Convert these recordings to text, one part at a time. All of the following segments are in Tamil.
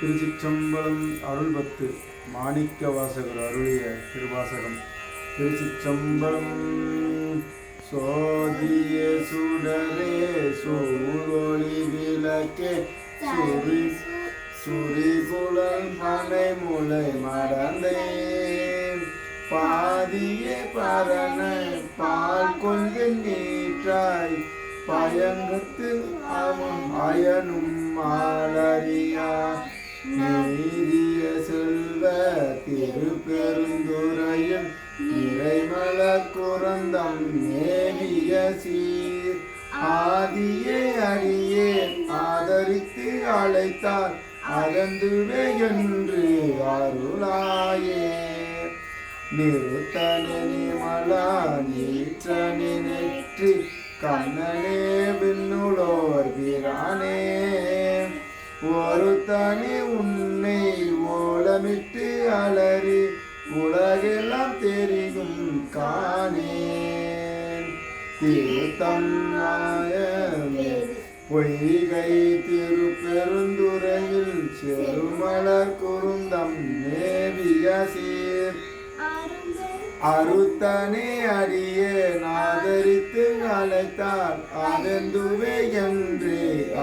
திருச்சிற்றம்பலம் அருள்பத்து மாணிக்க வாசகர் அருளிய திருவாசகம். திருச்சிற்றம்பலம் சோதிய சுடரே சூரொளி விளக்கே சுரி சுரி சுரிகுழல் பனை முளை மடந்தை. பாதிய பரண பால் கொண்டு நீற்றாய் பயங்கத்து அவன் அயனும் ஆளறியா. நீதிய செல்வ திருப்பெருந்துறையில் இறைமல குரந்தம் நேவிய சீர். ஆதியே அடியே ஆதரித்து அழைத்தார். அகந்துவே என்று அருளாயே. நிறுத்தனி நிமலா நீற்றனி நெற்றி. கண்ணனே விண்ணுளோர் பிரானே ஒரு தனி உன்னை ஓலமிட்டு அலறி உலகெல்லாம் தெரியும் காணேன். திருத்தம் நாயமே பொய்கை திருப்பெருந்துறையில் செருமலர் குருந்தம் நேவிய சீர் அறுத்தனே அடியே நாதரித்து அழைத்தார். அதெந்துவே என்று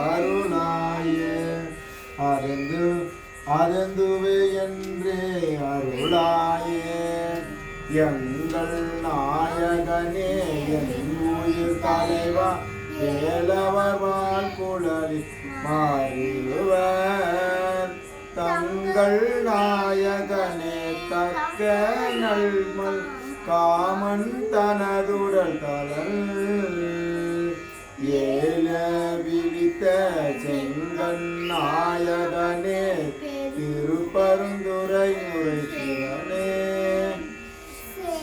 அருணாயே. அருந்து அதெந்துவே என்றே அருளாயே. எங்கள் நாயகனே என் உயிர் தலைவா வேலவர் வாழ்குழலி மாறிடுவர் தங்கள் நாயகனே தக்க நல்மல் காமன் தனதுடல் தளல்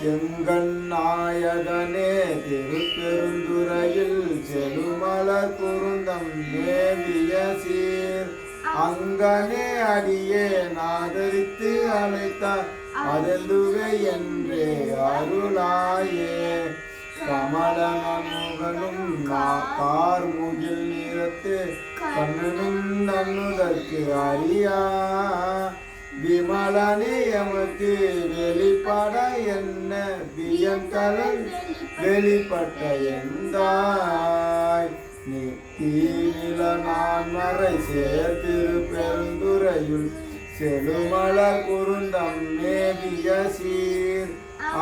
செங்கண் நாயகனே திருப்பெருந்துறையில் செழுமலர் குருந்தம் நேவிய சீர். அங்கனே அடியே நாதரித்து அழைத்தார். அதெந்துவே என்றே அருளாயே. கமலனுகனும் கார்முகில் நிறத்து கண்ணனும் நன்னுதற்கு அறியா. விமலனே எமக்கு வெளிப்பட என்ன வியங்கலன் வெளிப்பட்ட எந்தாய்? நீ நான் மறை சேர்த்திரு பெருந்துரையுள் செழுமலர் குருந்தம் மேவிய சீர்.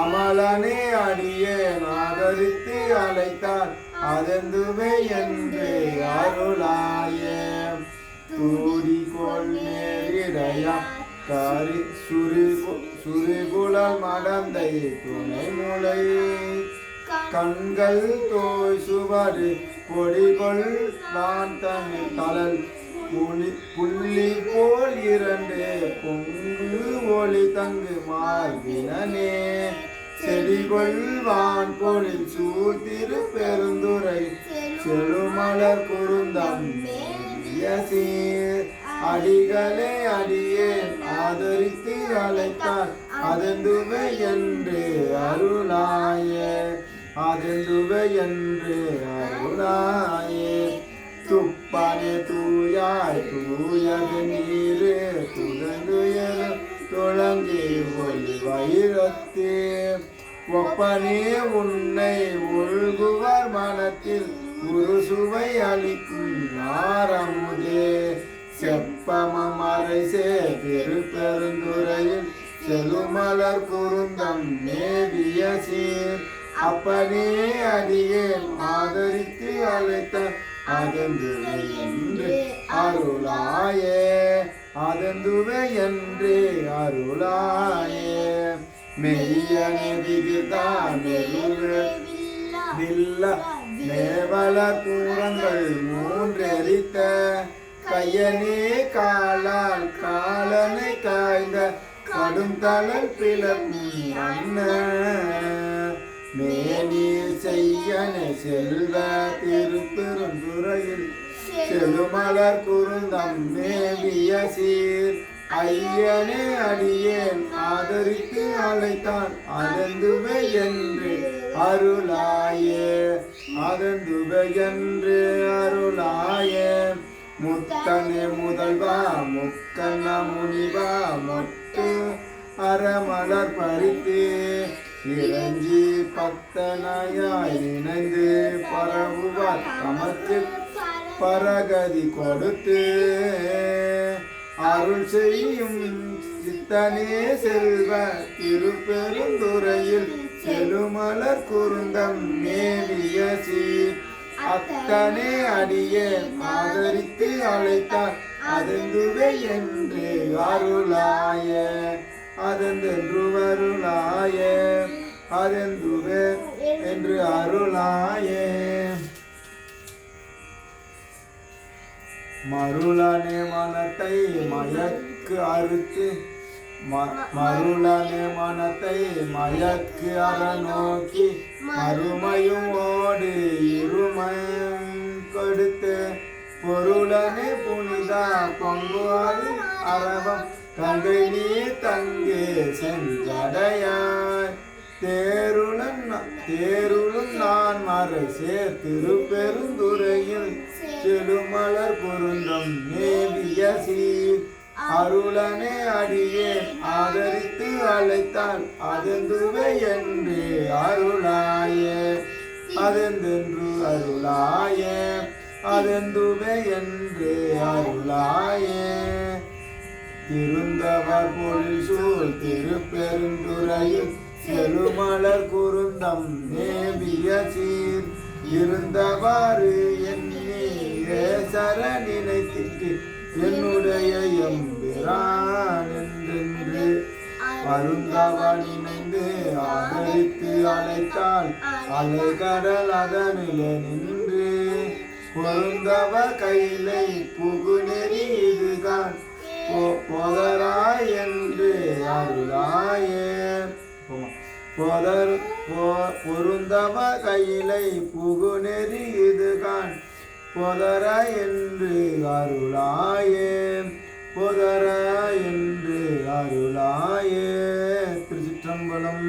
அமலனே அடியே நாகரித்து அழைத்தார். அதெந்துவே என்று அருளாயே. தூரி கொள் நேரிடையா காரி சுரி சுரிகுல மடந்தை துணை முளை. கண்கள் தோய் சுவடு கொடிகொள் நான் தமிழ் தளல். புலி புள்ளி போல் இரண்டு பொங்கு ஒளி தங்கு மார்பினே செடிகொள்வான் பொழில் சூத்திரு பெருந்துரை. செழுமலர் குருந்தம் சீர். அடிகளே அடியே ஆதரித்து அழைத்தார். அதெந்துவை என்று அருளாயே அதெந்துவை என்று அருளாயே. துப்பனே தூயாய் தூயது நீரு துழந்துயர் துளங்கி ஒளி வைரத்தே. ஒப்பனே உன்னை உள்குவர் மனத்தில் குரு சுவை அளிக்கும் நாரமுதே. செப்பமம் அரைசே திருப்பெருந்துறையில் செழுமலர் குருந்தம் மேவிய சீர். அப்பனே அடியே ஆதரித்து அழைத்த அதந்துவை என்று அருளாயே. அதந்துவை என்று அருளாயே. மெய்யனை விகிதான் வில்ல மேவல கூறங்கள் மூன்றெரித்த. கையனே காலால் காலனை காய்ந்த கடும் தளல் பிளப்பி அண்ணன் மேனீர் செய்யன செல்வ திருப்பெருந்துறையில் செழுமலர் குருந்தம் மேவிய சீர். ஐயனே அடியேன் ஆதரித்து அழைத்தான் அதந்துவை என்று அருளாயே. அதந்துவை என்று அருளாயே. முத்தனே முதல்வா முக்கண்ண முனிவா மொட்டு அறமலர் பறித்து இறஞ்சி பத்தனாயாய் இணைந்து பரவுவார். தமக்கு பரகதி கொடுத்து அருள் செய்யும் சித்தனே செல்வ திருப்பெருந்துறையில் செலுமலர் குருந்தம் மேவிய சீர். அத்தனை அடியே ஆதரித்து அழைத்தார். அதெந்துவே என்று அருளாய. அதந்தென்று அருளாய. அதெந்துவே என்று அருளாயே. மருளானே மனத்தை மயக்கு அறுத்து மருளனே மனத்தை மயக்கு அற நோக்கி மறுமையும் ஓடு இருமையும் கொடுத்து பொருளனே புனிதா பொங்குவாது அரவம். கங்கை நீ தங்கே செஞ்சடையாய். தேருளன் தேருளும் நான் மறை சேர் திருப்பெருந்துறையில் செழுமலர் பொருந்தம் மேவிய சீர். அருளனே அடியே ஆதரித்து அழைத்தால் அதெந்துவே என்று அருளாயே. அதெந்தென்று அருளாயே அதெந்துவே என்று அருளாயே. திருந்தவர் பொழில் சூழ் திருப்பெருந்துறையில் செழுமலர் குருந்தம் நேவிய சீர். இருந்தவாறு என்னே சர நினைத்திட்டு என்னுடைய எம்பிரான் என்றென்று அருந்தவன் இணைந்து ஆதரித்து அழைத்தால் அலைகடல் நின்று பொருந்தவ கையிலை புகுநெறி இதுதான் பொ- பொதராய் என்று அருளாயே. பொதர் பொ- பொருந்தவ கையிலை புகுநெறி இதுகான் பொதர என்று அருளாயே பொதர என்று அருளாயே. திருச்சிற்றம்பலம்